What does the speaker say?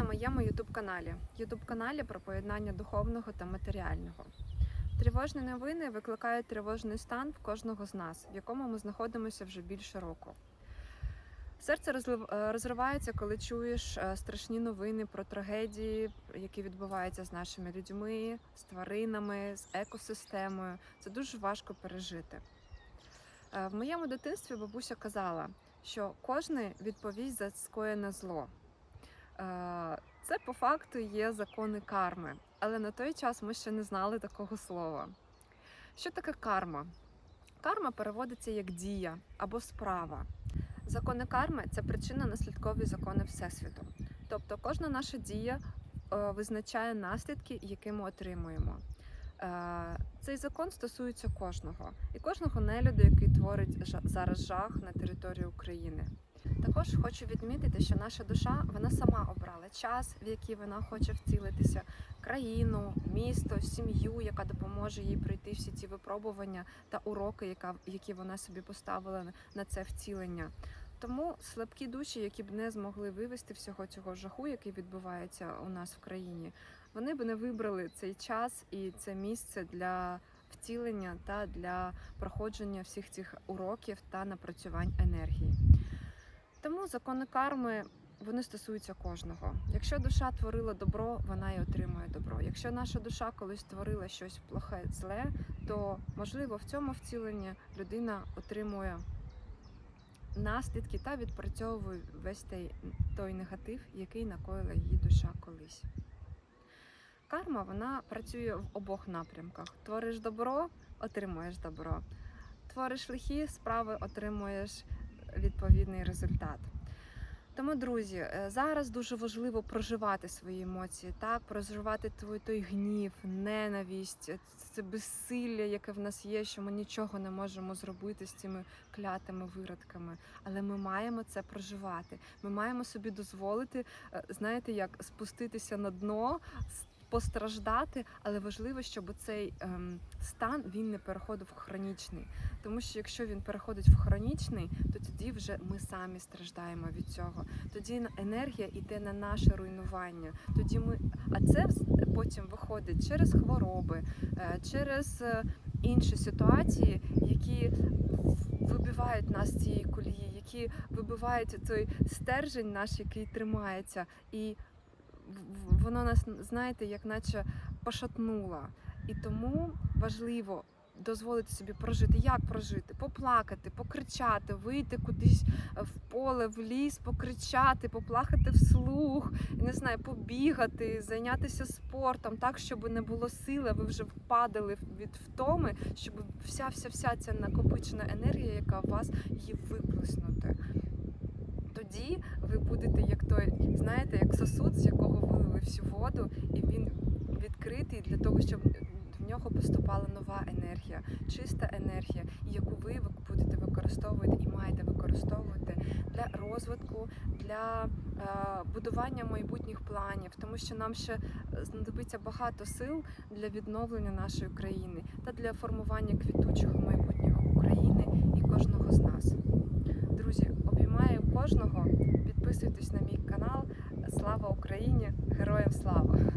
На моєму youtube каналі youtube каналі про поєднання духовного та матеріального. Тривожні новини викликають тривожний стан в кожного з нас, в якому ми знаходимося вже більше року. Серце е, розривається, коли чуєш е, страшні новини про трагедії, які відбуваються з нашими людьми, з тваринами, з екосистемою. Це дуже важко пережити. Е, В моєму дитинстві бабуся казала, що кожен відповість за скоєне зло. Е, Це по факту є закони карми, але на той час ми ще не знали такого слова. Що таке карма? Карма переводиться як дія або справа. Закони карми це причинно-наслідкові закони Всесвіту. Тобто кожна наша дія е, визначає наслідки, які ми отримуємо. Е, Цей закон стосується кожного і кожного нелюду, який творить зараз жах на території України. Також хочу відмітити, що наша душа вона сама обрала час, в який вона хоче вцілитися, країну, місто, сім'ю, яка допоможе їй пройти всі ці випробування та уроки, які вона собі поставила на це вцілення. Тому слабкі душі, які б не змогли вивести всього цього жаху, який відбувається у нас в країні, вони б не вибрали цей час і це місце для втілення та для проходження всіх цих уроків та напрацювань енергії. Тому закони карми вони стосуються кожного. Якщо душа творила добро, вона і отримує добро. Якщо наша душа колись творила щось плохе, зле, то можливо в цьому вціленні людина отримує наслідки та відпрацьовує весь той, той негатив, який накоїла її душа колись. Карма вона працює в обох напрямках: твориш добро, отримуєш добро. Твориш лихі справи, отримуєш відповідний результат. Тому, друзі, е, зараз дуже важливо проживати свої емоції, так, проживати той, той гнів, ненависть, е, це безсилля, яке в нас є, що ми нічого не можемо зробити з цими клятими виродками. Але ми маємо це проживати. Ми маємо собі дозволити, е, знаєте, як спуститися на дно, с- постраждати, але важливо, щоб цей ем, стан він не переходив в хронічний. Тому що якщо він переходить в хронічний, то тоді вже ми самі страждаємо від цього. Тоді енергія йде на наше руйнування. Тоді ми, а це потім виходить через хвороби, е, через е, інші ситуації, які вибивають нас з цієї колії, які вибивають той стержень наш, який тримається, і воно нас, знаєте, як наче пошатнуло. І тому важливо дозволити собі прожити. Як прожити? Поплакати, покричати, вийти кудись в поле, в ліс, покричати, поплакати вслух, не знаю, побігати, зайнятися спортом, так, щоб не було сили, ви вже впадали від втоми, щоб вся вся вся ця накопичена енергія, яка у вас її виплеснути. Тоді ви будете як той, знаєте, як сосуд, з якого вилили всю воду, і він відкритий для того, щоб в нього поступала нова енергія, чиста енергія, яку ви будете використовувати і маєте використовувати для розвитку, для е, будування майбутніх планів, тому що нам ще знадобиться багато сил для відновлення нашої країни та для формування квітучого майбутнього України і кожного з нас. Кожного. Підписуйтесь на мій канал. Слава Україні! Героям слава!